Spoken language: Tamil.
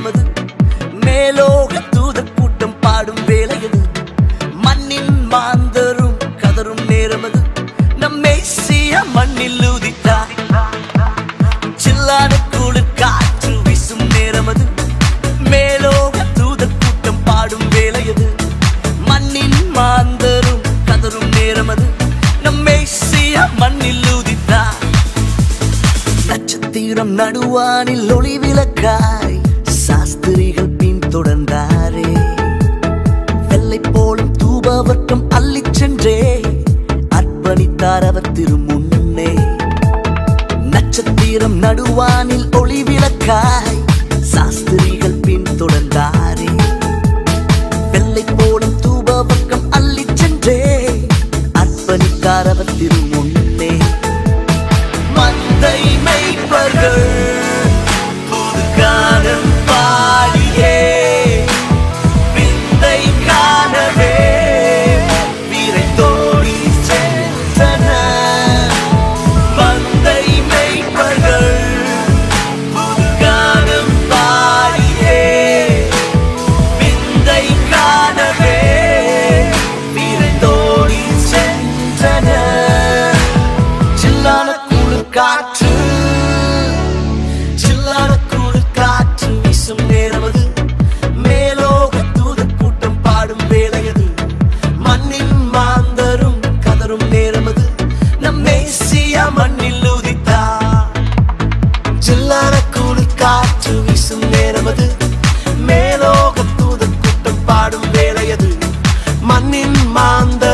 எமது மேலோக தூத கூட்டம் பாடும் வேலையது மண்ணின் மாந்தரும் கதரும் நேரமது. நம்மை சீய மண்ணில் உதித்தார் சில்லான குளிர் காற்று வீசும் நேரமது. மேலோக தூத கூட்டம் பாடும் வேலையது மண்ணின் மாந்தரும் கதரும் நேரமது. நம்மை சீய மண்ணில் உதித்தார் நட்சத்திரம் நடுவானில் ஒளி விளக்காய். போலும் தூபவர்க்கம் அள்ளி சென்றே. அர்ப்பணித்தார் அவர் திருமுன்னே. நட்சத்திரம் நடுவானில் ஒளி விளக்காய் காற்று. சில்லான கூடு காற்று வீசும் நேரமது மேலோக தூது கூட்டம் பாடும் வேலையது மண்ணின் மாந்தரும் கதரும் நேரமது நம் மேசியா மண்ணில் உதித்தா. சில்லான கூடு காற்று வீசும் நேரமது மேலோக தூது கூட்டம் பாடும் வேலையது மண்ணின் மாந்தர்